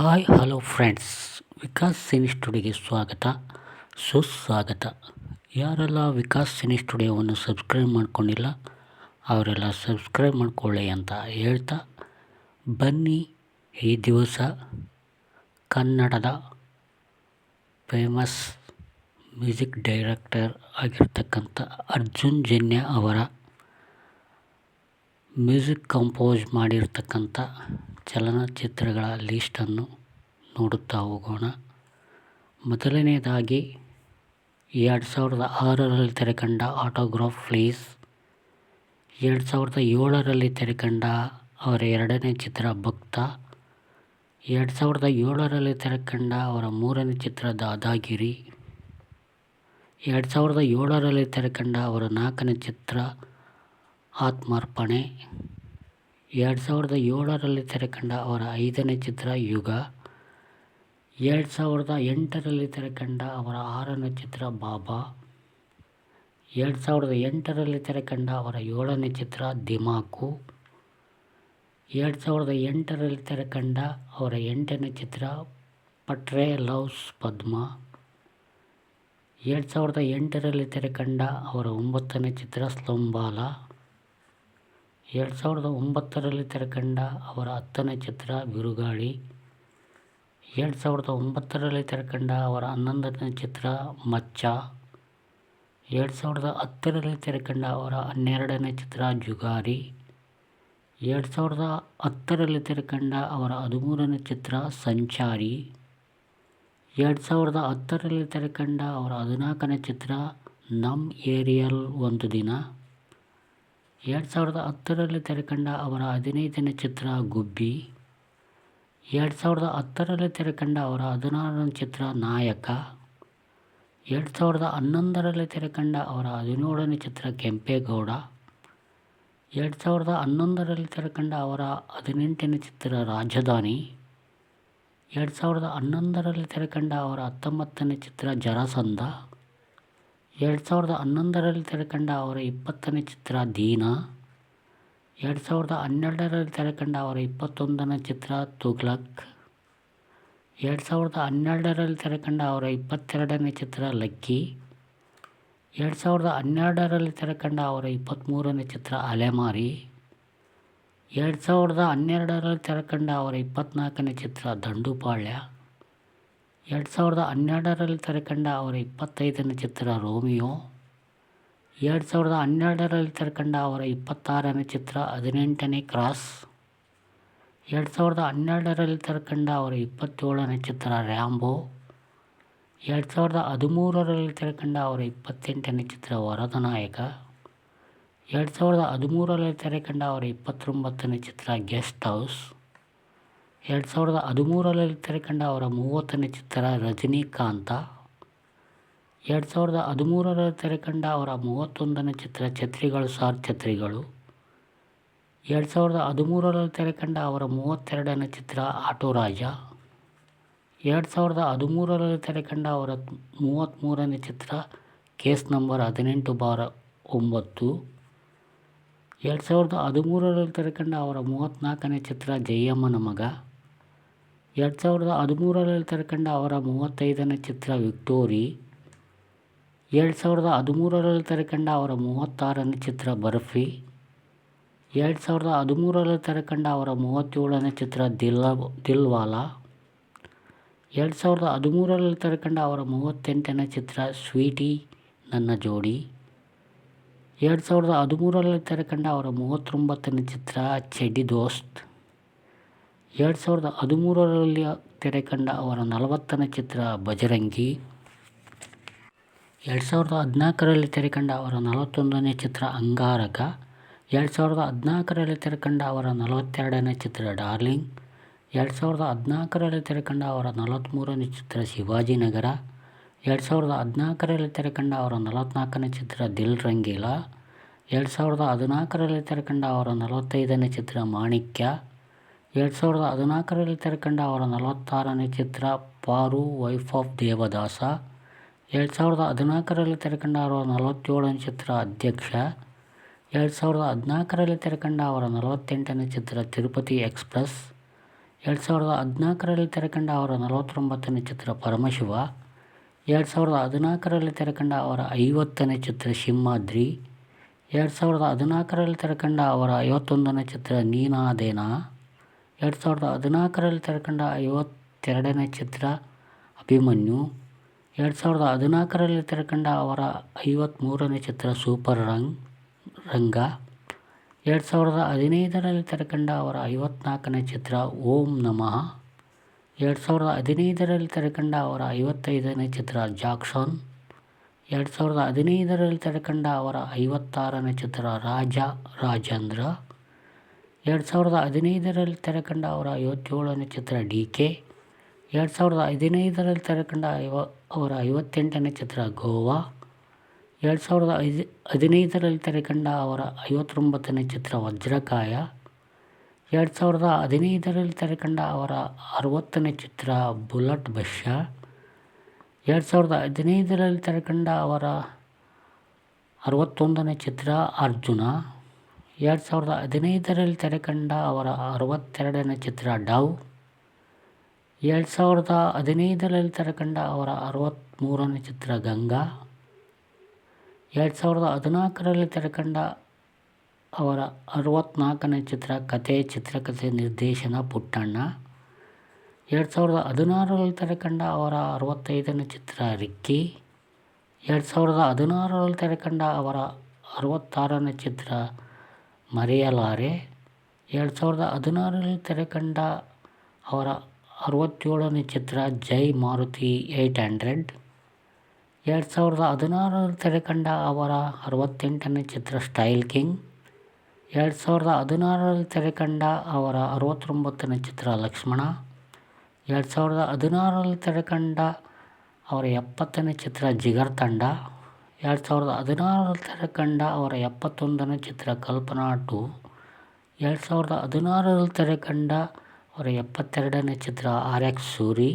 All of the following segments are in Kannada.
Hi hello friends Vikas cine ಸ್ಟುಡಿಯೋಗೆ ಸ್ವಾಗತ ಸುಸ್ವಾಗತ ಯಾರೆಲ್ಲ ವಿಕಾಸ್ ಸಿನಿ ಸ್ಟುಡಿಯೋವನ್ನು ಸಬ್ಸ್ಕ್ರೈಬ್ ಮಾಡ್ಕೊಂಡಿಲ್ಲ. ಅವರೆಲ್ಲ ಸಬ್ಸ್ಕ್ರೈಬ್ ಮಾಡಿಕೊಳ್ಳಿ ಅಂತ ಹೇಳ್ತಾ, ಬನ್ನಿ ಈ ದಿವಸ ಕನ್ನಡದ ಫೇಮಸ್ ಮ್ಯೂಸಿಕ್ ಡೈರೆಕ್ಟರ್ ಆಗಿರ್ತಕ್ಕಂಥ ಅರ್ಜುನ್ ಜನ್ಯ ಅವರ ಮ್ಯೂಸಿಕ್ ಕಂಪೋಸ್ ಮಾಡಿರ್ತಕ್ಕಂಥ ಚಲನಚಿತ್ರಗಳ ಲೀಸ್ಟನ್ನು ನೋಡುತ್ತಾ ಹೋಗೋಣ. ಮೊದಲನೆಯದಾಗಿ ಎರಡು ಸಾವಿರದ ಆರರಲ್ಲಿ ತೆರೆಕಂಡ ಆಟೋಗ್ರಾಫ್ ಪ್ಲೀಸ್ ಎರಡು ಸಾವಿರದ ಏಳರಲ್ಲಿ ತೆರೆಕಂಡ ಅವರ ಎರಡನೇ ಚಿತ್ರ ಭಕ್ತ, ಎರಡು ಸಾವಿರದ ಏಳರಲ್ಲಿ ತೆರೆಕಂಡ ಅವರ ಮೂರನೇ ಚಿತ್ರ ದಾದಾಗಿರಿ, ಎರಡು ಸಾವಿರದ ಏಳರಲ್ಲಿ ತೆರೆಕಂಡ ಅವರ ನಾಲ್ಕನೇ ಚಿತ್ರ ಆತ್ಮಾರ್ಪಣೆ ಎರಡು ಸಾವಿರದ ಏಳರಲ್ಲಿ ತೆರೆಕಂಡ ಅವರ ಐದನೇ ಚಿತ್ರ ಯುಗ. ಎರಡು ಸಾವಿರದ ಎಂಟರಲ್ಲಿ ತೆರೆಕಂಡ ಅವರ ಆರನೇ ಚಿತ್ರ ಬಾಬಾ. ಎರಡು ಸಾವಿರದ ಎಂಟರಲ್ಲಿ ತೆರೆಕಂಡ ಅವರ ಏಳನೇ ಚಿತ್ರ ದಿಮಾಕು. ಎರಡು ಸಾವಿರದ ಎಂಟರಲ್ಲಿ ತೆರೆಕಂಡ ಅವರ ಎಂಟನೇ ಚಿತ್ರ ಪಟ್ರೆ ಲವ್ಸ್ ಪದ್ಮ. ಎರಡು ಸಾವಿರದ ಎಂಟರಲ್ಲಿ ತೆರೆಕಂಡ ಅವರ ಒಂಬತ್ತನೇ ಚಿತ್ರ ಸ್ಲಂಬಾಲ. ಎರಡು ಸಾವಿರದ ಒಂಬತ್ತರಲ್ಲಿ ತೆರೆಕಂಡ ಅವರ ಹತ್ತನೇ ಚಿತ್ರ ಬಿರುಗಾಳಿ. ಎರಡು ಸಾವಿರದ ಒಂಬತ್ತರಲ್ಲಿ ತೆರೆಕಂಡ ಅವರ ಹನ್ನೊಂದನೇ ಚಿತ್ರ ಮಚ್ಚ. ಎರಡು ಸಾವಿರದ ಹತ್ತರಲ್ಲಿ ತೆರೆಕಂಡ ಅವರ ಹನ್ನೆರಡನೇ ಚಿತ್ರ ಜುಗಾರಿ. ಎರಡು ಸಾವಿರದ ಹತ್ತರಲ್ಲಿ ತೆರೆಕಂಡ ಅವರ ಹದಿಮೂರನೇ ಚಿತ್ರ ಸಂಚಾರಿ. ಎರಡು ಸಾವಿರದ ಹತ್ತರಲ್ಲಿ ತೆರೆಕಂಡ ಅವರ ಹದಿನಾಲ್ಕನೇ ಚಿತ್ರ ನಮ್ ಏರಿಯಲ್ ಒಂದು ದಿನ. ಎರಡು ಸಾವಿರದ ಹತ್ತರಲ್ಲಿ ತೆರೆಕಂಡ ಅವರ ಹದಿನೈದನೇ ಚಿತ್ರ ಗುಬ್ಬಿ, ಎರಡು ಸಾವಿರದ ಹತ್ತರಲ್ಲಿ ತೆರೆಕಂಡ ಅವರ ಹದಿನಾರನೇ ಚಿತ್ರ ನಾಯಕ, ಎರಡು ಸಾವಿರದ ಹನ್ನೊಂದರಲ್ಲಿ ತೆರೆಕಂಡ ಅವರ ಹದಿನೇಳನೇ ಚಿತ್ರ ಕೆಂಪೇಗೌಡ, ಎರಡು ಸಾವಿರದ ಹನ್ನೊಂದರಲ್ಲಿ ತೆರೆಕಂಡ ಅವರ ಹದಿನೆಂಟನೇ ಚಿತ್ರ ರಾಜಧಾನಿ, ಎರಡು ಸಾವಿರದ ಹನ್ನೊಂದರಲ್ಲಿ ತೆರೆಕಂಡ ಅವರ ಹತ್ತೊಂಬತ್ತನೇ ಚಿತ್ರ ಜರಾಸಂಧ ಎರಡು ಸಾವಿರದ ಹನ್ನೊಂದರಲ್ಲಿ ತೆರೆಕಂಡ ಅವರ ಇಪ್ಪತ್ತನೇ ಚಿತ್ರ ದೀನ, ಎರಡು ಸಾವಿರದ ಹನ್ನೆರಡರಲ್ಲಿ ತೆರೆಕಂಡ ಅವರ ಇಪ್ಪತ್ತೊಂದನೇ ಚಿತ್ರ ತುಗ್ಲಕ್, ಎರಡು ಸಾವಿರದ ಹನ್ನೆರಡರಲ್ಲಿ ತೆರೆಕಂಡ ಅವರ ಇಪ್ಪತ್ತೆರಡನೇ ಚಿತ್ರ ಲಕ್ಕಿ, ಎರಡು ಸಾವಿರದ ಹನ್ನೆರಡರಲ್ಲಿ ತೆರೆಕಂಡ ಅವರ ಇಪ್ಪತ್ತ್ಮೂರನೇ ಚಿತ್ರ ಅಲೆಮಾರಿ, ಎರಡು ಸಾವಿರದ ಹನ್ನೆರಡರಲ್ಲಿ ತೆರೆಕಂಡ ಅವರ ಇಪ್ಪತ್ತ್ನಾಲ್ಕನೇ ಚಿತ್ರ ದಂಡುಪಾಳ್ಯ. ಎರಡು ಸಾವಿರದ ಹನ್ನೆರಡರಲ್ಲಿ ತೆರೆಕಂಡ ಅವರ ಇಪ್ಪತ್ತೈದನೇ ಚಿತ್ರ ರೋಮಿಯೋ. ಎರಡು ಸಾವಿರದ ಹನ್ನೆರಡರಲ್ಲಿ ತೆರೆಕಂಡ ಅವರ ಇಪ್ಪತ್ತಾರನೇ ಚಿತ್ರ ಹದಿನೆಂಟನೇ ಕ್ರಾಸ್. ಎರಡು ಸಾವಿರದ ಹನ್ನೆರಡರಲ್ಲಿ ತೆರೆಕಂಡ ಅವರ ಇಪ್ಪತ್ತೇಳನೇ ಚಿತ್ರ ರ್ಯಾಂಬೋ. ಎರಡು ಸಾವಿರದ ಹದಿಮೂರರಲ್ಲಿ ತೆರೆಕಂಡ ಅವರ ಇಪ್ಪತ್ತೆಂಟನೇ ಚಿತ್ರ ವರದನಾಯಕ. ಎರಡು ಸಾವಿರದ ಹದಿಮೂರರಲ್ಲಿ ತೆರೆಕಂಡ ಅವರ ಇಪ್ಪತ್ತೊಂಬತ್ತನೇ ಚಿತ್ರ ಗೆಸ್ಟ್ ಹೌಸ್. ಎರಡು ಸಾವಿರದ ಹದಿಮೂರರಲ್ಲಿ ತೆರೆಕಂಡ ಅವರ ಮೂವತ್ತನೇ ಚಿತ್ರ ರಜನಿಕಾಂತ, ಎರಡು ಸಾವಿರದ ಹದಿಮೂರರಲ್ಲಿ ತೆರೆಕಂಡ ಅವರ ಮೂವತ್ತೊಂದನೇ ಚಿತ್ರ ಛತ್ರಿಗಳು ಸಾರ್ ಛತ್ರಿಗಳು, ಎರಡು ಸಾವಿರದ ಹದಿಮೂರರಲ್ಲಿ ತೆರೆಕಂಡ ಅವರ ಮೂವತ್ತೆರಡನೇ ಚಿತ್ರ ಆಟೋ ರಾಜ ಎರಡು ಸಾವಿರದ ಹದಿಮೂರರಲ್ಲಿ ತೆರೆಕಂಡ ಅವರ ಮೂವತ್ತ್ಮೂರನೇ ಚಿತ್ರ ಕೇಸ್ ನಂಬರ್ ಹದಿನೆಂಟು ಬಾರ ಒಂಬತ್ತು, ಎರಡು ಸಾವಿರದ ಹದಿಮೂರರಲ್ಲಿ ತೆರೆಕಂಡ ಅವರ ಮೂವತ್ತ್ನಾಲ್ಕನೇ ಚಿತ್ರ ಜಯಮ್ಮನ ಮಗ ಎರಡು ಸಾವಿರದ ಹದಿಮೂರರಲ್ಲಿ ತೆರೆಕಂಡ ಅವರ ಮೂವತ್ತೈದನೇ ಚಿತ್ರ ವಿಕ್ಟೋರಿ, ಎರಡು ಸಾವಿರದ ಹದಿಮೂರರಲ್ಲಿ ತೆರೆಕಂಡ ಅವರ ಮೂವತ್ತಾರನೇ ಚಿತ್ರ ಬರ್ಫಿ, ಎರಡು ಸಾವಿರದ ಹದಿಮೂರರಲ್ಲಿ ತೆರೆಕಂಡ ಅವರ ಮೂವತ್ತೇಳನೇ ಚಿತ್ರ ದಿಲ್ಲ ದಿಲ್ವಾಲಾ, ಎರಡು ಸಾವಿರದ ಹದಿಮೂರರಲ್ಲಿ ತೆರೆಕಂಡ ಅವರ ಮೂವತ್ತೆಂಟನೇ ಚಿತ್ರ ಸ್ವೀಟಿ, ನನ್ನ ಜೋಡಿ, ಎರಡು ಸಾವಿರದ ಹದಿಮೂರರಲ್ಲಿ ತೆರೆಕಂಡ ಅವರ ಮೂವತ್ತೊಂಬತ್ತನೇ ಚಿತ್ರ ಚೆಡಿ ದೋಸ್ತ್. ಎರಡು ಸಾವಿರದ ಹದಿಮೂರರಲ್ಲಿ ತೆರೆಕಂಡ ಅವರ ನಲವತ್ತನೇ ಚಿತ್ರ ಬಜರಂಗಿ ಎರಡು ಸಾವಿರದ ಹದಿನಾಲ್ಕರಲ್ಲಿ ತೆರೆಕಂಡ ಅವರ ನಲವತ್ತೊಂದನೇ ಚಿತ್ರ ಅಂಗಾರಕ. ಎರಡು ಸಾವಿರದ ಹದಿನಾಲ್ಕರಲ್ಲಿ ತೆರೆಕಂಡ ಅವರ ನಲವತ್ತೆರಡನೇ ಚಿತ್ರ ಡಾರ್ಲಿಂಗ್. ಎರಡು ಸಾವಿರದ ಹದಿನಾಲ್ಕರಲ್ಲಿ ತೆರೆಕಂಡ ಅವರ ನಲವತ್ತ್ಮೂರನೇ ಚಿತ್ರ ಶಿವಾಜಿನಗರ. ಎರಡು ಸಾವಿರದ ಹದಿನಾಲ್ಕರಲ್ಲಿ ತೆರೆಕಂಡ ಅವರ ನಲವತ್ತ್ನಾಲ್ಕನೇ ಚಿತ್ರ ದಿಲ್ ರಂಗೀಲಾ ಎರಡು ಸಾವಿರದ ಹದಿನಾಲ್ಕರಲ್ಲಿ ತೆರೆಕಂಡ ಅವರ ನಲವತ್ತೈದನೇ ಚಿತ್ರ ಮಾಣಿಕ್ಯ. ಎರಡು ಸಾವಿರದ ಹದಿನಾಲ್ಕರಲ್ಲಿ ತೆರೆಕಂಡ ಅವರ ನಲವತ್ತಾರನೇ ಚಿತ್ರ ಪಾರು, ವೈಫ್ ಆಫ್ ದೇವದಾಸ. ಎರಡು ಸಾವಿರದ ಹದಿನಾಲ್ಕರಲ್ಲಿ ತೆರೆಕಂಡ ಅವರ ನಲವತ್ತೇಳನೇ ಚಿತ್ರ ಅಧ್ಯಕ್ಷ. ಎರಡು ಸಾವಿರದ ಹದಿನಾಲ್ಕರಲ್ಲಿ ತೆರೆಕಂಡ ಅವರ ನಲವತ್ತೆಂಟನೇ ಚಿತ್ರ ತಿರುಪತಿ ಎಕ್ಸ್ಪ್ರೆಸ್. ಎರಡು ಸಾವಿರದ ಹದಿನಾಲ್ಕರಲ್ಲಿ ತೆರೆಕಂಡ ಅವರ ನಲವತ್ತೊಂಬತ್ತನೇ ಚಿತ್ರ ಪರಮಶಿವ. ಎರಡು ಸಾವಿರದ ಹದಿನಾಲ್ಕರಲ್ಲಿ ತೆರೆಕಂಡ ಅವರ ಐವತ್ತನೇ ಚಿತ್ರ ಸಿಂಹಾದ್ರಿ. ಎರಡು ಸಾವಿರದ ಹದಿನಾಲ್ಕರಲ್ಲಿ ತೆರೆಕಂಡ ಅವರ ಐವತ್ತೊಂದನೇ ಚಿತ್ರ ನೀನಾದೇನಾ. ಎರಡು ಸಾವಿರದ ಹದಿನಾಲ್ಕರಲ್ಲಿ ತೆರೆಕಂಡ ಐವತ್ತೆರಡನೇ ಚಿತ್ರ ಅಭಿಮನ್ಯು, ಎರಡು ಸಾವಿರದ ಹದಿನಾಲ್ಕರಲ್ಲಿ ತೆರೆಕಂಡ ಅವರ ಐವತ್ತ್ಮೂರನೇ ಚಿತ್ರ ಸೂಪರ್ ರಂಗ್, ರಂಗ, ಎರಡು ಸಾವಿರದ ಹದಿನೈದರಲ್ಲಿ ತೆರೆಕಂಡ ಅವರ ಐವತ್ತ್ನಾಲ್ಕನೇ ಚಿತ್ರ ಓಂ ನಮಃ, ಎರಡು ಸಾವಿರದ ಹದಿನೈದರಲ್ಲಿ ತೆರೆಕಂಡ ಅವರ ಐವತ್ತೈದನೇ ಚಿತ್ರ ಜಾಕ್ಸನ್, ಎರಡು ಸಾವಿರದ ಹದಿನೈದರಲ್ಲಿ ತೆರೆಕಂಡ ಅವರ ಐವತ್ತಾರನೇ ಚಿತ್ರ ರಾಜ ರಾಜೇಂದ್ರ ಎರಡು ಸಾವಿರದ ಹದಿನೈದರಲ್ಲಿ ತೆರೆಕಂಡ ಅವರ ಐವತ್ತೇಳನೇ ಚಿತ್ರ ಡಿ ಕೆ, ಎರಡು ಸಾವಿರದ ಹದಿನೈದರಲ್ಲಿ ತೆರೆಕಂಡ ಐವ, ಅವರ ಐವತ್ತೆಂಟನೇ ಚಿತ್ರ ಗೋವಾ, ಎರಡು ಸಾವಿರದ ಐದು, ಹದಿನೈದರಲ್ಲಿ ತೆರೆಕಂಡ ಅವರ ಐವತ್ತೊಂಬತ್ತನೇ ಚಿತ್ರ ವಜ್ರಕಾಯ, ಎರಡು ಸಾವಿರದ ಹದಿನೈದರಲ್ಲಿ ತೆರೆಕಂಡ ಅವರ ಅರವತ್ತನೇ ಚಿತ್ರ ಬುಲೆಟ್ ಬಶ್ಯ ಎರಡು ಸಾವಿರದ ಹದಿನೈದರಲ್ಲಿ ತೆರೆಕಂಡ ಅವರ ಅರವತ್ತೊಂದನೇ ಚಿತ್ರ ಅರ್ಜುನ ಎರಡು ಸಾವಿರದ ಹದಿನೈದರಲ್ಲಿ ತೆರೆಕಂಡ ಅವರ ಅರವತ್ತೆರಡನೇ ಚಿತ್ರ ಡವ್. ಎರಡು ಸಾವಿರದ ಹದಿನೈದರಲ್ಲಿ ತೆರೆಕಂಡ ಅವರ ಅರವತ್ತ್ಮೂರನೇ ಚಿತ್ರ ಗಂಗಾ. ಎರಡು ಸಾವಿರದ ಹದಿನಾಲ್ಕರಲ್ಲಿ ತೆರೆಕಂಡ ಅವರ ಅರವತ್ತ್ನಾಲ್ಕನೇ ಚಿತ್ರ ಕತೆ ಚಿತ್ರಕಥೆ ನಿರ್ದೇಶನ ಪುಟ್ಟಣ್ಣ. ಎರಡು ಸಾವಿರದ ಹದಿನಾರರಲ್ಲಿ ತೆರೆಕಂಡ ಅವರ ಅರವತ್ತೈದನೇ ಚಿತ್ರ ರಿಕ್ಕಿ. ಎರಡು ಸಾವಿರದ ಹದಿನಾರರಲ್ಲಿ ತೆರೆಕಂಡ ಅವರ ಅರವತ್ತಾರನೇ ಚಿತ್ರ ಮರೆಯಲಾರೆ. ಎರಡು ಸಾವಿರದ ಹದಿನಾರರಲ್ಲಿ ತೆರೆಕಂಡ ಅವರ ಅರವತ್ತೇಳನೇ ಚಿತ್ರ ಜೈ ಮಾರುತಿ ಏಯ್ಟ್ ಹಂಡ್ರೆಡ್. ಎರಡು ಸಾವಿರದ ಹದಿನಾರರಲ್ಲಿ ತೆರೆಕಂಡ ಅವರ ಅರವತ್ತೆಂಟನೇ ಚಿತ್ರ ಸ್ಟೈಲ್ ಕಿಂಗ್. ಎರಡು ಸಾವಿರದ ಹದಿನಾರರಲ್ಲಿ ತೆರೆಕಂಡ ಅವರ ಅರವತ್ತೊಂಬತ್ತನೇ ಚಿತ್ರ ಲಕ್ಷ್ಮಣ. ಎರಡು ಸಾವಿರದ ಹದಿನಾರರಲ್ಲಿ ತೆರೆಕಂಡ ಅವರ ಎಪ್ಪತ್ತನೇ ಚಿತ್ರ ಜಿಗರ್ ತಂಡ. ಎರಡು ಸಾವಿರದ ಹದಿನಾರರಲ್ಲಿ ಕಂಡ ಅವರ ಎಪ್ಪತ್ತೊಂದನೇ ಚಿತ್ರ ಕಲ್ಪನಾ ಟು, ಎರಡು ಸಾವಿರದ ಹದಿನಾರರಲ್ಲಿ ತೆರೆಕಂಡ ಅವರ ಎಪ್ಪತ್ತೆರಡನೇ ಚಿತ್ರ ಆರ್ ಎಕ್ಸ್ ಸೂರಿ,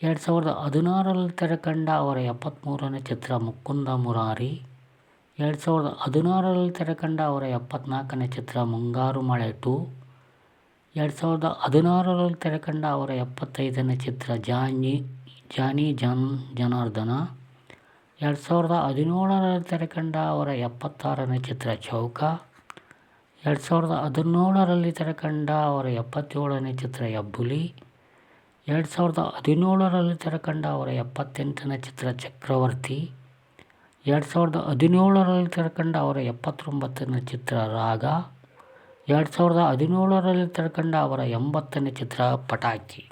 ಎರಡು ಸಾವಿರದ ಹದಿನಾರರಲ್ಲಿ ತೆರೆಕಂಡ ಅವರ ಎಪ್ಪತ್ತ್ಮೂರನೇ ಚಿತ್ರ ಮುಕುಂದ ಮುರಾರಿ, ಎರಡು ಸಾವಿರದ ಹದಿನಾರರಲ್ಲಿ ತೆರೆಕಂಡ ಅವರ ಎಪ್ಪತ್ನಾಲ್ಕನೇ ಚಿತ್ರ ಮುಂಗಾರು ಮಳೆ ಟು, ಎರಡು ಸಾವಿರದ ಹದಿನಾರರಲ್ಲಿ ತೆರೆಕಂಡ ಅವರ ಎಪ್ಪತ್ತೈದನೇ ಚಿತ್ರ ಜಾನಿ ಜಾನಿ ಜನ್ ಜನಾರ್ದನ ಎರಡು ಸಾವಿರದ ಹದಿನೇಳರಲ್ಲಿ ತೆರೆಕಂಡ ಅವರ ಎಪ್ಪತ್ತಾರನೇ ಚಿತ್ರ ಚೌಕ. ಎರಡು ಸಾವಿರದ ಹದಿನೇಳರಲ್ಲಿ ತೆರೆಕಂಡ ಅವರ ಎಪ್ಪತ್ತೇಳನೇ ಚಿತ್ರ ಎಬ್ಬುಲಿ. ಎರಡು ಸಾವಿರದ ಹದಿನೇಳರಲ್ಲಿ ತೆರೆಕಂಡ ಅವರ ಎಪ್ಪತ್ತೆಂಟನೇ ಚಿತ್ರ ಚಕ್ರವರ್ತಿ. ಎರಡು ಸಾವಿರದ ಹದಿನೇಳರಲ್ಲಿ ತೆರೆಕಂಡ ಅವರ ಎಪ್ಪತ್ತೊಂಬತ್ತನೇ ಚಿತ್ರ ರಾಗ. ಎರಡು ಸಾವಿರದ ಹದಿನೇಳರಲ್ಲಿ ತೆರೆಕಂಡ ಅವರ ಎಂಬತ್ತನೇ ಚಿತ್ರ ಪಟಾಕಿ.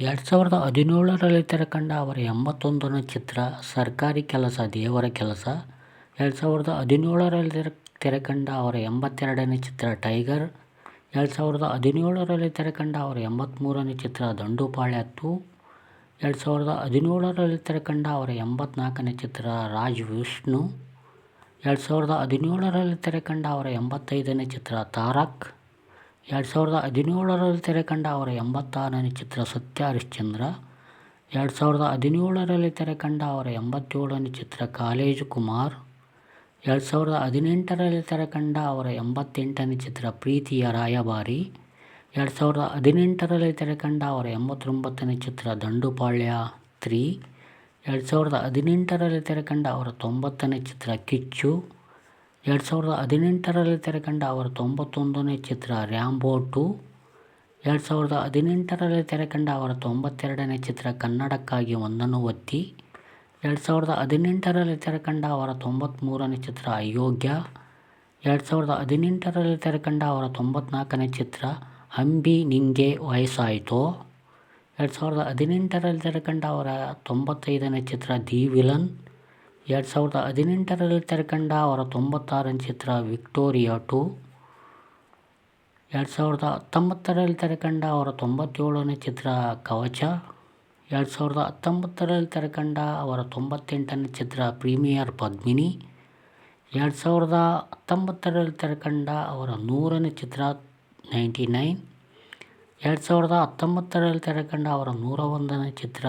ಎರಡು ಸಾವಿರದ ಹದಿನೇಳರಲ್ಲಿ ತೆರೆಕಂಡ ಅವರ ಎಂಬತ್ತೊಂದನೇ ಚಿತ್ರ ಸರ್ಕಾರಿ ಕೆಲಸ, ದೇವರ ಕೆಲಸ. ಎರಡು ಸಾವಿರದ ಹದಿನೇಳರಲ್ಲಿ ತೆರೆ, ತೆರೆಕಂಡ ಅವರ ಎಂಬತ್ತೆರಡನೇ ಚಿತ್ರ ಟೈಗರ್. ಎರಡು ಸಾವಿರದ ಹದಿನೇಳರಲ್ಲಿ ತೆರೆಕಂಡ ಅವರ ಎಂಬತ್ತ್ಮೂರನೇ ಚಿತ್ರ ದಂಡುಪಾಳ್ಯ ಟು ಎರಡು ಸಾವಿರದ ಹದಿನೇಳರಲ್ಲಿ ತೆರೆಕಂಡ ಅವರ ಎಂಬತ್ನಾಲ್ಕನೇ ಚಿತ್ರ ರಾಜ್ ವಿಷ್ಣು. ಎರಡು ಸಾವಿರದ ಹದಿನೇಳರಲ್ಲಿ ತೆರೆಕಂಡ ಅವರ ಎಂಬತ್ತೈದನೇ ಚಿತ್ರ ತಾರಕ್. ಎರಡು ಸಾವಿರದ ಹದಿನೇಳರಲ್ಲಿ ತೆರೆಕಂಡ ಅವರ ಎಂಬತ್ತಾರನೇ ಚಿತ್ರ ಸತ್ಯ ಹರಿಶ್ಚಂದ್ರ, ಎರಡು ಸಾವಿರದ ಹದಿನೇಳರಲ್ಲಿ ತೆರೆಕಂಡ ಅವರ ಎಂಬತ್ತೇಳನೇ ಚಿತ್ರ ಕಾಲೇಜು ಕುಮಾರ್, ಎರಡು ಸಾವಿರದ ಹದಿನೆಂಟರಲ್ಲಿ ತೆರೆಕಂಡ ಅವರ ಎಂಬತ್ತೆಂಟನೇ ಚಿತ್ರ ಪ್ರೀತಿಯ ರಾಯಭಾರಿ, ಎರಡು ಸಾವಿರದ ಹದಿನೆಂಟರಲ್ಲಿ ತೆರೆಕಂಡ ಅವರ ಎಂಬತ್ತೊಂಬತ್ತನೇ ಚಿತ್ರ ದಂಡುಪಾಳ್ಯ ತ್ರೀ, ಎರಡು ಸಾವಿರದ ಹದಿನೆಂಟರಲ್ಲಿ ತೆರೆಕಂಡ ಅವರ ತೊಂಬತ್ತನೇ ಚಿತ್ರ ಕಿಚ್ಚು ಎರಡು ಸಾವಿರದ ಹದಿನೆಂಟರಲ್ಲಿ ತೆರೆಕಂಡ ಅವರ ತೊಂಬತ್ತೊಂದನೇ ಚಿತ್ರ ರ್ಯಾಂಬೋ ಟು, ಎರಡು ಸಾವಿರದ ಹದಿನೆಂಟರಲ್ಲಿ ತೆರೆಕಂಡ ಅವರ ತೊಂಬತ್ತೆರಡನೇ ಚಿತ್ರ ಕನ್ನಡಕ್ಕಾಗಿ ಒಂದನ್ನು ಒತ್ತಿ, ಎರಡು ಸಾವಿರದ ಹದಿನೆಂಟರಲ್ಲಿ ತೆರೆಕಂಡ ಅವರ ತೊಂಬತ್ತ್ಮೂರನೇ ಚಿತ್ರ ಅಯೋಗ್ಯ, ಎರಡು ಸಾವಿರದ ಹದಿನೆಂಟರಲ್ಲಿ ತೆರೆಕಂಡ ಅವರ ತೊಂಬತ್ನಾಲ್ಕನೇ ಚಿತ್ರ ಅಂಬಿ ನಿಂಗೆ ವಯಸ್ಸಾಯಿತೋ, ಎರಡು ಸಾವಿರದ ಹದಿನೆಂಟರಲ್ಲಿ ತೆರೆಕಂಡ ಅವರ ತೊಂಬತ್ತೈದನೇ ಚಿತ್ರ ದಿ ವಿಲನ್ ಎರಡು ಸಾವಿರದ ಹದಿನೆಂಟರಲ್ಲಿ ತೆರೆಕಂಡ ಅವರ ತೊಂಬತ್ತಾರನೇ ಚಿತ್ರ ವಿಕ್ಟೋರಿಯಾ ಟು. ಎರಡು ಸಾವಿರದ ಹತ್ತೊಂಬತ್ತರಲ್ಲಿ ತೆರೆಕಂಡ ಅವರ ತೊಂಬತ್ತೇಳನೇ ಚಿತ್ರ ಕವಚ. ಎರಡು ಸಾವಿರದ ಹತ್ತೊಂಬತ್ತರಲ್ಲಿ ತೆರೆಕಂಡ ಅವರ ತೊಂಬತ್ತೆಂಟನೇ ಚಿತ್ರ ಪ್ರೀಮಿಯರ್ ಪದ್ಮಿನಿ. ಎರಡು ಸಾವಿರದ ಹತ್ತೊಂಬತ್ತರಲ್ಲಿ ತೆರೆಕಂಡ ಅವರ ನೂರನೇ ಚಿತ್ರ ನೈಂಟಿ ನೈನ್. ಎರಡು ಸಾವಿರದ ಹತ್ತೊಂಬತ್ತರಲ್ಲಿ ತೆರೆಕಂಡ ಅವರ ನೂರ ಒಂದನೇ ಚಿತ್ರ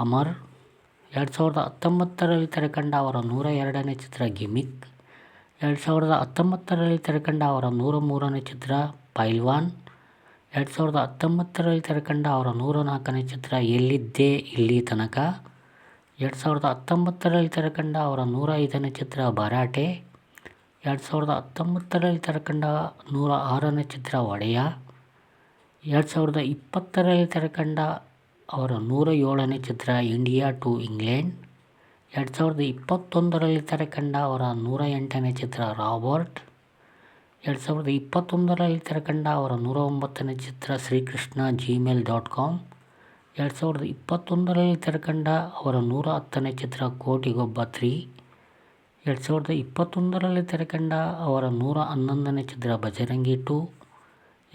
ಅಮರ್. ಎರಡು ಸಾವಿರದ ಹತ್ತೊಂಬತ್ತರಲ್ಲಿ ತೆರೆಕಂಡ ಅವರ ನೂರ ಎರಡನೇ ಚಿತ್ರ ಗಿಮಿಕ್. ಎರಡು ಸಾವಿರದ ಹತ್ತೊಂಬತ್ತರಲ್ಲಿ ತೆರೆಕಂಡ ಅವರ ನೂರ ಮೂರನೇ ಚಿತ್ರ ಪೈಲ್ವಾನ್. ಎರಡು ಸಾವಿರದ ಹತ್ತೊಂಬತ್ತರಲ್ಲಿ ತೆರೆಕಂಡ ಅವರ ನೂರ ನಾಲ್ಕನೇ ಚಿತ್ರ ಎಲ್ಲಿದ್ದೇ ಇಲ್ಲಿ ತನಕ. ಎರಡು ಸಾವಿರದ ಹತ್ತೊಂಬತ್ತರಲ್ಲಿ ತೆರೆಕಂಡ ಅವರ ನೂರ ಐದನೇ ಚಿತ್ರ ಭರಾಟೆ ಎರಡು ಸಾವಿರದ ಹತ್ತೊಂಬತ್ತರಲ್ಲಿ ತೆರೆಕಂಡ ನೂರ ಆರನೇ ಚಿತ್ರ ಒಡೆಯ. ಎರಡು ಸಾವಿರದ ಇಪ್ಪತ್ತರಲ್ಲಿ ತೆರೆಕಂಡ ಅವರ ನೂರ ಏಳನೇ ಚಿತ್ರ ಇಂಡಿಯಾ ಟು ಇಂಗ್ಲೆಂಡ್. ಎರಡು ಸಾವಿರದ ಇಪ್ಪತ್ತೊಂದರಲ್ಲಿ ತೆರೆಕಂಡ ಅವರ ನೂರ ಎಂಟನೇ ಚಿತ್ರ ರಾಬರ್ಟ್. ಎರಡು ಸಾವಿರದ ಇಪ್ಪತ್ತೊಂದರಲ್ಲಿ ತೆರೆಕಂಡ ಅವರ ನೂರ ಒಂಬತ್ತನೇ ಚಿತ್ರ ಶ್ರೀಕೃಷ್ಣ ಜಿಮೇಲ್ ಡಾಟ್ ಕಾಮ್. ಎರಡು ಸಾವಿರದ ಇಪ್ಪತ್ತೊಂದರಲ್ಲಿ ತೆರೆಕಂಡ ಅವರ ನೂರ ಹತ್ತನೇ ಚಿತ್ರ ಕೋಟಿಗೊಬ್ಬ ತ್ರೀ. ಎರಡು ಸಾವಿರದ ಇಪ್ಪತ್ತೊಂದರಲ್ಲಿ ತೆರೆಕಂಡ ಅವರ ನೂರ ಹನ್ನೊಂದನೇ ಚಿತ್ರ ಬಜರಂಗಿ ಟು.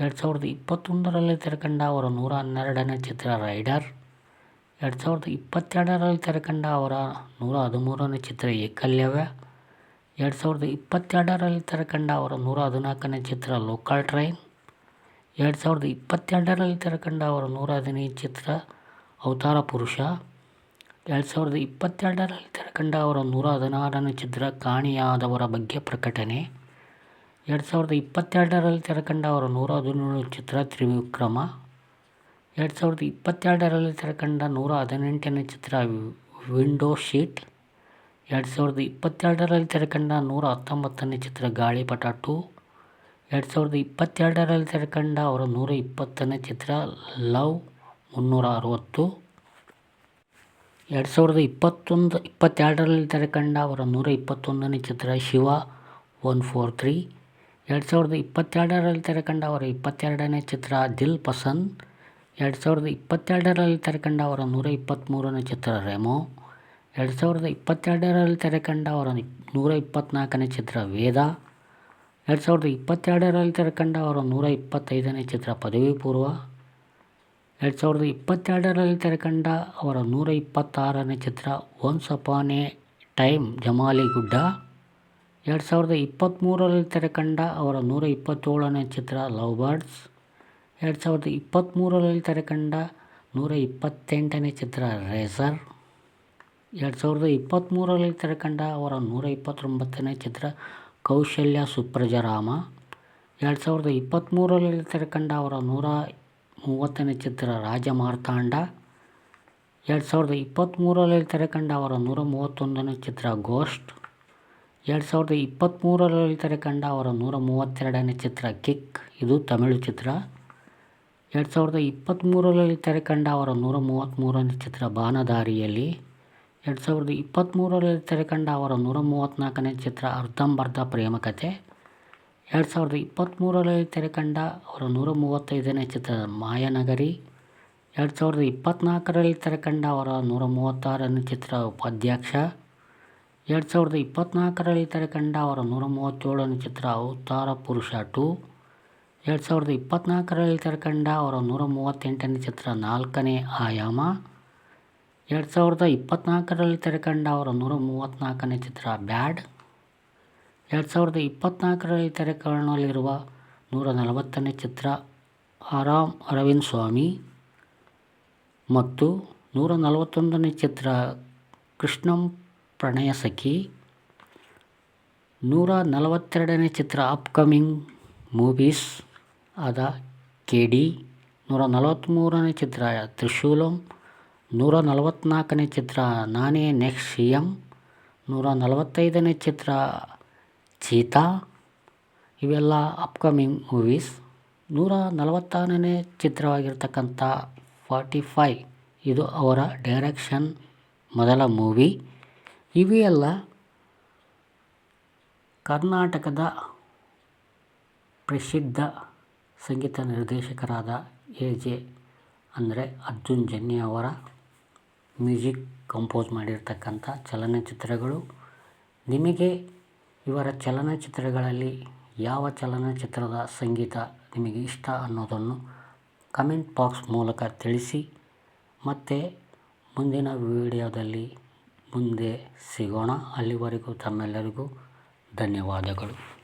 ಎರಡು ಸಾವಿರದ ಇಪ್ಪತ್ತೊಂದರಲ್ಲಿ ತೆರೆಕಂಡ ಅವರ ನೂರ ಹನ್ನೆರಡನೇ ಚಿತ್ರ ರೈಡರ್, ಎರಡು ಸಾವಿರದ ಇಪ್ಪತ್ತೆರಡರಲ್ಲಿ ತೆರೆಕಂಡ ಅವರ ನೂರ ಹದಿಮೂರನೇ ಚಿತ್ರ ಏಕಲ್ಯವ್ಯ ಎರಡು ಸಾವಿರದ ಇಪ್ಪತ್ತೆರಡರಲ್ಲಿ ತೆರೆಕಂಡ ಅವರ ನೂರ ಹದಿನಾಲ್ಕನೇ ಚಿತ್ರ ಲೋಕಲ್ ಟ್ರೈನ್, ಎರಡು ಸಾವಿರದ ಇಪ್ಪತ್ತೆರಡರಲ್ಲಿ ತೆರೆಕಂಡ ಅವರ ನೂರ ಹದಿನೈದು ಚಿತ್ರ ಅವತಾರ ಪುರುಷ, ಎರಡು ಸಾವಿರದ ಇಪ್ಪತ್ತೆರಡರಲ್ಲಿ ತೆರೆಕಂಡ ಅವರ ನೂರ ಹದಿನಾರನೇ ಚಿತ್ರ ಕಾಣಿಯಾದವರ ಬಗ್ಗೆ ಪ್ರಕಟಣೆ. ಎರಡು ಸಾವಿರದ ಇಪ್ಪತ್ತೆರಡರಲ್ಲಿ ತೆರೆಕಂಡ ಅವರ ನೂರ ಹದಿನೇಳು ಚಿತ್ರ ತ್ರಿವಿಕ್ರಮ. ಎರಡು ಸಾವಿರದ ಇಪ್ಪತ್ತೆರಡರಲ್ಲಿ ತೆರೆಕಂಡ ನೂರ ಹದಿನೆಂಟನೇ ಚಿತ್ರ ವಿಂಡೋ ಶೀಟ್. ಎರಡು ಸಾವಿರದ ಇಪ್ಪತ್ತೆರಡರಲ್ಲಿ ತೆರೆಕಂಡ ನೂರ ಹತ್ತೊಂಬತ್ತನೇ ಚಿತ್ರ ಗಾಳಿಪಟ ಟು. ಎರಡು ಸಾವಿರದ ಇಪ್ಪತ್ತೆರಡರಲ್ಲಿ ತೆರೆಕಂಡ ಅವರ ನೂರ ಇಪ್ಪತ್ತನೇ ಚಿತ್ರ ಲವ್ ಮುನ್ನೂರ ಅರವತ್ತು. ಎರಡು ಸಾವಿರದ ಇಪ್ಪತ್ತೊಂದು, ಇಪ್ಪತ್ತೆರಡರಲ್ಲಿ ತೆರೆಕಂಡ ಅವರ ನೂರ ಇಪ್ಪತ್ತೊಂದನೇ ಚಿತ್ರ ಶಿವ ಒನ್ ಫೋರ್ ತ್ರೀ. ಎರಡು ಸಾವಿರದ ಇಪ್ಪತ್ತೆರಡರಲ್ಲಿ ತೆರೆಕಂಡ ಅವರ ಇಪ್ಪತ್ತೆರಡನೇ ಚಿತ್ರ ದಿಲ್ ಪಸಂದ್, ಎರಡು ಸಾವಿರದ ಇಪ್ಪತ್ತೆರಡರಲ್ಲಿ ತೆರೆಕಂಡ ಅವರ ನೂರ ಇಪ್ಪತ್ತ್ಮೂರನೇ ಚಿತ್ರ ರೆಮೋ, ಎರಡು ಸಾವಿರದ ಇಪ್ಪತ್ತೆರಡರಲ್ಲಿ ತೆರೆಕಂಡ ಅವರ ನೂರ ಇಪ್ಪತ್ತ್ನಾಲ್ಕನೇ ಚಿತ್ರ ವೇದ, ಎರಡು ಸಾವಿರದ ಇಪ್ಪತ್ತೆರಡರಲ್ಲಿ ತೆರೆಕಂಡ ಅವರ ನೂರ ಇಪ್ಪತ್ತೈದನೇ ಚಿತ್ರ ಪದವಿ ಪೂರ್ವ, ಎರಡು ಸಾವಿರದ ಇಪ್ಪತ್ತೆರಡರಲ್ಲಿ ತೆರೆಕಂಡ ಅವರ ನೂರ ಇಪ್ಪತ್ತಾರನೇ ಚಿತ್ರ once upon a time Jamali Gudda ಎರಡು ಸಾವಿರದ ಇಪ್ಪತ್ತ್ಮೂರರಲ್ಲಿ ತೆರೆಕಂಡ ಅವರ ನೂರ ಇಪ್ಪತ್ತೇಳನೇ ಚಿತ್ರ ಲವ್ ಬರ್ಡ್ಸ್. ಎರಡು ಸಾವಿರದ ಇಪ್ಪತ್ತ್ಮೂರರಲ್ಲಿ ತೆರೆಕಂಡ ನೂರ ಇಪ್ಪತ್ತೆಂಟನೇ ಚಿತ್ರ ರೇಸರ್. ಎರಡು ಸಾವಿರದ ಇಪ್ಪತ್ತ್ಮೂರರಲ್ಲಿ ತೆರೆಕಂಡ ಅವರ ನೂರ ಇಪ್ಪತ್ತೊಂಬತ್ತನೇ ಚಿತ್ರ ಕೌಶಲ್ಯ ಸುಪ್ರಜರಾಮ. ಎರಡು ಸಾವಿರದ ಇಪ್ಪತ್ತ್ಮೂರರಲ್ಲಿ ತೆರೆಕಂಡ ಅವರ ನೂರ ಮೂವತ್ತನೇ ಚಿತ್ರ ರಾಜಮಾರ್ತಾಂಡ. ಎರಡು ಸಾವಿರದ ಇಪ್ಪತ್ತ್ಮೂರರಲ್ಲಿ ತೆರೆಕಂಡ ಅವರ ನೂರ ಮೂವತ್ತೊಂದನೇ ಚಿತ್ರ ಗೋಸ್ಟ್ ಎರಡು ಸಾವಿರದ ಇಪ್ಪತ್ತ್ಮೂರರಲ್ಲಿ ತೆರೆಕಂಡ ಅವರ ನೂರ ಮೂವತ್ತೆರಡನೇ ಚಿತ್ರ ಕಿಕ್, ಇದು ತಮಿಳು ಚಿತ್ರ. ಎರಡು ಸಾವಿರದ ಇಪ್ಪತ್ತ್ಮೂರರಲ್ಲಿ ತೆರೆಕಂಡ ಅವರ ನೂರ ಮೂವತ್ತ್ಮೂರನೇ ಚಿತ್ರ ಬಾನದಾರಿಯಲ್ಲಿ. ಎರಡು ಸಾವಿರದ ಇಪ್ಪತ್ತ್ಮೂರರಲ್ಲಿ ತೆರೆಕಂಡ ಅವರ ನೂರ ಮೂವತ್ತ್ನಾಲ್ಕನೇ ಚಿತ್ರ ಅರ್ಧಂಬರ್ಧ ಪ್ರೇಮಕತೆ. ಎರಡು ಸಾವಿರದ ಇಪ್ಪತ್ತ್ಮೂರರಲ್ಲಿ ತೆರೆಕಂಡ ಅವರ ನೂರ ಮೂವತ್ತೈದನೇ ಚಿತ್ರ ಮಾಯನಗರಿ. ಎರಡು ಸಾವಿರದ ಇಪ್ಪತ್ತ್ನಾಲ್ಕರಲ್ಲಿ ತೆರೆಕಂಡ ಅವರ ನೂರ ಮೂವತ್ತಾರನೇ ಚಿತ್ರ ಉಪಾಧ್ಯಕ್ಷ. ಎರಡು ಸಾವಿರದ ಇಪ್ಪತ್ತ್ನಾಲ್ಕರಲ್ಲಿ ತೆರೆಕಂಡ ಅವರ ನೂರ ಮೂವತ್ತೇಳನೇ ಚಿತ್ರ ಅವತಾರ ಪುರುಷ ಟು. ಎರಡು ಸಾವಿರದ ಇಪ್ಪತ್ತ್ನಾಲ್ಕರಲ್ಲಿ ತೆರೆಕಂಡ ಅವರ ನೂರ ಮೂವತ್ತೆಂಟನೇ ಚಿತ್ರ ನಾಲ್ಕನೇ ಆಯಾಮ. ಎರಡು ಸಾವಿರದ ಇಪ್ಪತ್ತ್ನಾಲ್ಕರಲ್ಲಿ ತೆರೆಕಂಡ ಅವರ ನೂರ ಮೂವತ್ತ್ನಾಲ್ಕನೇ ಚಿತ್ರ ಬ್ಯಾಡ್. ಎರಡು ಸಾವಿರದ ಇಪ್ಪತ್ತ್ನಾಲ್ಕರಲ್ಲಿ ತೆರೆಕಾಣಲಿರುವ ನೂರ ನಲವತ್ತನೇ ಚಿತ್ರ ಆರಾಮ್ ಅರವಿಂದ್ ಸ್ವಾಮಿ. ಮತ್ತು ನೂರ ನಲವತ್ತೊಂದನೇ ಚಿತ್ರ ಕೃಷ್ಣಂ ಪ್ರಣಯ ಸಖಿ ನೂರ ನಲವತ್ತೆರಡನೇ ಚಿತ್ರ ಅಪ್ಕಮಿಂಗ್ ಮೂವೀಸ್ ಆದ ಕೆ ಡಿ. ನೂರ ನಲವತ್ತ್ಮೂರನೇ ಚಿತ್ರ ತ್ರಿಶೂಲಂ. ನೂರ ನಲವತ್ತ್ನಾಲ್ಕನೇ ಚಿತ್ರ ನಾನೇ ನೆಕ್ಸ್ಟ್ ಸಿ ಎಂ ನೂರ ನಲವತ್ತೈದನೇ ಚಿತ್ರ ಚೀತಾ. ಇವೆಲ್ಲ ಅಪ್ಕಮಿಂಗ್ ಮೂವೀಸ್ ನೂರ ನಲವತ್ತಾರನೇ ಚಿತ್ರವಾಗಿರ್ತಕ್ಕಂಥ ಫಾರ್ಟಿ ಇದು ಅವರ ಡೈರೆಕ್ಷನ್ ಮೊದಲ ಮೂವಿ ಇವೆಲ್ಲ ಕರ್ನಾಟಕದ ಪ್ರಸಿದ್ಧ ಸಂಗೀತ ನಿರ್ದೇಶಕರಾದ ಎ ಜೆ ಅಂದರೆ ಅರ್ಜುನ್ ಜನ್ಯ ಅವರ ಮ್ಯೂಸಿಕ್ ಕಂಪೋಸ್ ಮಾಡಿರ್ತಕ್ಕಂಥ ಚಲನಚಿತ್ರಗಳು. ನಿಮಗೆ ಇವರ ಚಲನಚಿತ್ರಗಳಲ್ಲಿ ಯಾವ ಚಲನಚಿತ್ರದ ಸಂಗೀತ ನಿಮಗೆ ಇಷ್ಟ ಅನ್ನೋದನ್ನು ಕಮೆಂಟ್ ಬಾಕ್ಸ್ ಮೂಲಕ ತಿಳಿಸಿ. ಮತ್ತು ಮುಂದಿನ ವಿಡಿಯೋದಲ್ಲಿ ಮುಂದೆ ಸಿಗೋಣ. ಅಲ್ಲಿವರೆಗೂ ತಮ್ಮೆಲ್ಲರಿಗೂ ಧನ್ಯವಾದಗಳು.